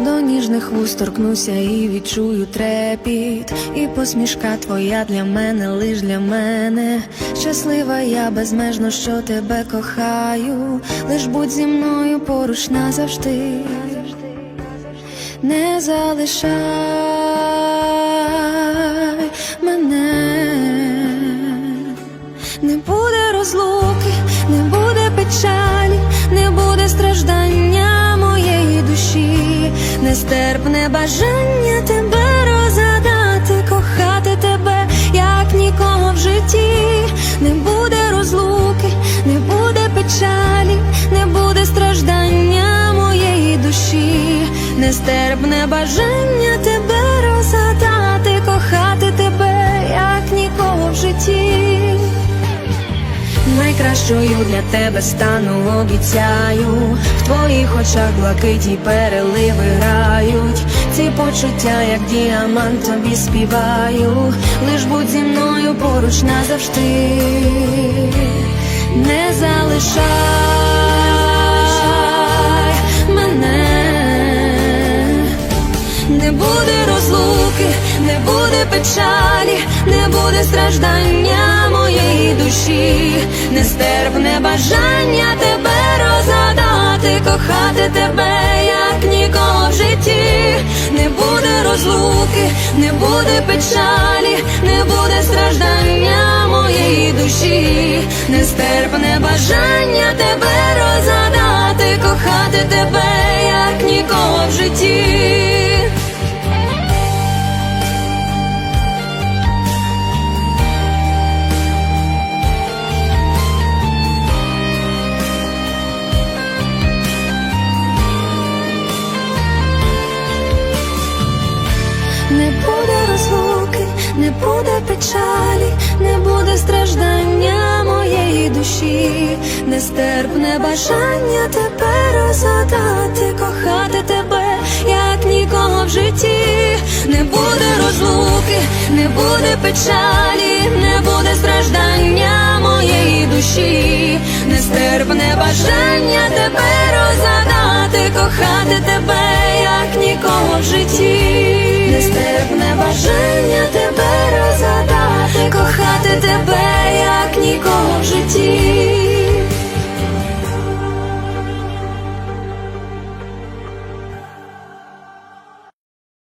До ніжних вуст торкнуся і відчую трепіт, і посмішка твоя для мене, лиш для мене. Щаслива я безмежно, що тебе кохаю, лиш будь зі мною поруч назавжди. Не залишай нестерпне бажання тебе розгадати, кохати тебе, як нікого в житті, не буде розлуки, не буде печалі, не буде страждання моєї душі, нестерпне бажання тебе розгадати, кохати тебе, як нікого в житті. Найкращою для тебе стану, обіцяю, очах блакиті переливи грають, ці почуття, як діамант, тобі співаю, лиш будь зі мною поруч назавжди, не залишай мене, не буде розлуки, не буде печалі, не буде страждання моєї душі, нестерпне бажання тебе кохати тебе, як нікого в житті, не буде розлуки, не буде печалі, не буде страждання моєї душі, нестерпне бажання тебе розгадати, кохати тебе, як нікого в житті. Не буде печалі, не буде страждання моєї душі, нестерпне бажання тебе розгадати, кохати тебе, як нікого в житті, не буде розлуки, не буде печалі, не буде страждання моєї душі, нестерпне бажання тебе розгадати, кохати тебе, тебе як нікого в житті.